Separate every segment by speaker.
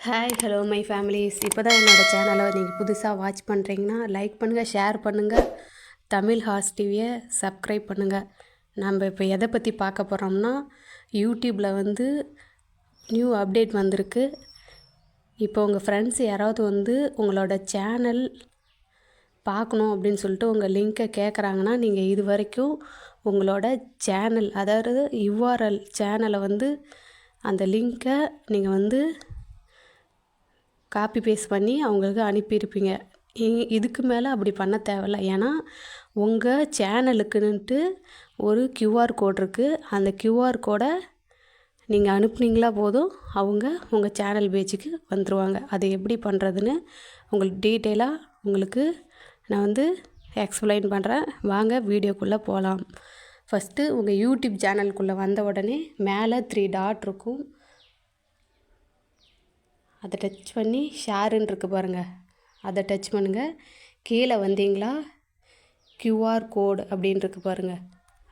Speaker 1: Hi hello my families இப்போ தான் என்னோடய சேனலை நீங்கள் புதுசாக வாட்ச் பண்ணுறீங்கன்னா லைக் பண்ணுங்கள் ஷேர் பண்ணுங்கள் தமிழ் ஹாஸ் டிவியை சப்ஸ்கிரைப் பண்ணுங்கள் நம்ம இப்போ எதை பற்றி பார்க்க போகிறோம்னா யூடியூப்பில் வந்து நியூ அப்டேட் வந்திருக்கு. இப்போ உங்கள் ஃப்ரெண்ட்ஸ் யாராவது வந்து உங்களோட சேனல் பார்க்கணும் அப்படின்னு சொல்லிட்டு உங்கள் லிங்க்கை கேட்குறாங்கன்னா நீங்கள் இது வரைக்கும் உங்களோட சேனல் அதாவது யுஆர்எல் சேனலை வந்து அந்த லிங்க்கை நீங்கள் வந்து காப்பி பேஸ்ட் பண்ணி அவங்களுக்கு அனுப்பியிருப்பீங்க. இ- இதுக்கு மேலே அப்படி பண்ண தேவையில்ல. ஏன்னா உங்கள் சேனலுக்குன்னுட்டு ஒரு கியூஆர் கோட் இருக்குது அந்த கியூஆர் கோடை நீங்கள் அனுப்புனீங்களா போதும் அவங்க உங்கள் சேனல் பேஜுக்கு வந்துடுவாங்க அது எப்படி பண்ணுறதுன்னு உங்களுக்கு டீட்டெயிலாக உங்களுக்கு நான் வந்து எக்ஸ்பிளைன் பண்ணுறேன் வாங்க வீடியோக்குள்ளே போகலாம் ஃபஸ்ட்டு உங்கள் யூடியூப் சேனலுக்குள்ளே வந்த உடனே மேலே த்ரீ டாட் இருக்கும். அதை டச் பண்ணி ஷேருன்னு இருக்கு பாருங்கள் அதை டச் பண்ணுங்கள் கீழே வந்தீங்களா? க்யூஆர் கோடு அப்படின்னு இருக்கு பாருங்கள்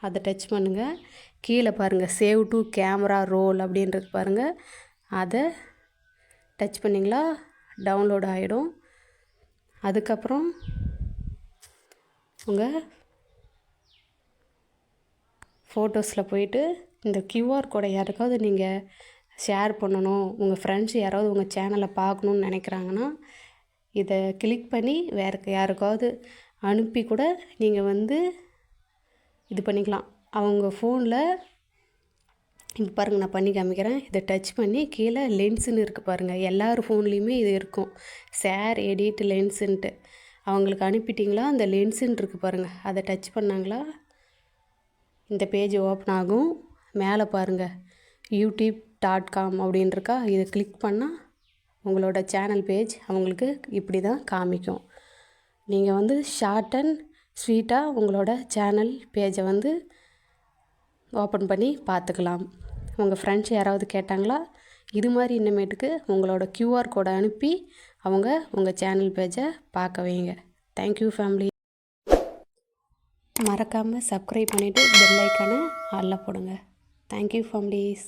Speaker 1: அதை டச் பண்ணுங்கள் கீழே பாருங்கள் சேவ் டு கேமரா ரோல் அப்படின்றது பாருங்கள் அதை டச் பண்ணிங்களா? டவுன்லோட் ஆகிடும் அதுக்கப்புறம் உங்கள் ஃபோட்டோஸில் போயிட்டு இந்த கியூஆர் கோடை யாருக்காவது நீங்கள் ஷேர் பண்ணணும். உங்கள் ஃப்ரெண்ட்ஸ் யாராவது உங்கள் சேனலை பார்க்கணுன்னு நினைக்கிறாங்கன்னா இதை கிளிக் பண்ணி வேறு யாருக்காவது அனுப்பி கூட நீங்கள் வந்து இது பண்ணிக்கலாம். அவங்க ஃபோனில் இப்போ பாருங்கள் நான் பண்ணி காமிக்கிறேன். இதை டச் பண்ணி கீழே லென்ஸுன்னு இருக்குது பாருங்கள் எல்லார் ஃபோன்லேயுமே இது இருக்கும். ஷேர் எடிட் லென்ஸுன்ட்டு அவங்களுக்கு அனுப்பிட்டிங்களா? அந்த லென்ஸுன்னு இருக்குது பாருங்கள் அதை டச் பண்ணாங்களா? இந்த பேஜ் ஓப்பன் ஆகும். மேலே பாருங்கள் யூடியூப் டாட் காம் அப்படின்றக்கா இதை கிளிக் பண்ணால் உங்களோட சேனல் பேஜ் அவங்களுக்கு இப்படி தான் காமிக்கும். நீங்கள் வந்து ஷார்ட் அண்ட் ஸ்வீட்டாக உங்களோட சேனல் பேஜை வந்து ஓப்பன் பண்ணி பார்த்துக்கலாம். உங்கள் ஃப்ரெண்ட்ஸ் யாராவது கேட்டாங்களா இது மாதிரி இன்னமேட்டுக்கு உங்களோட க்யூஆர் கோடை அனுப்பி அவங்க உங்கள் சேனல் பேஜை பார்க்க வைங்க. தேங்க்யூ ஃபேமிலி மறக்காமல் சப்ஸ்கிரைப் பண்ணிவிட்டு பெல் ஐக்கானை ஆளில் போடுங்க. Thank you families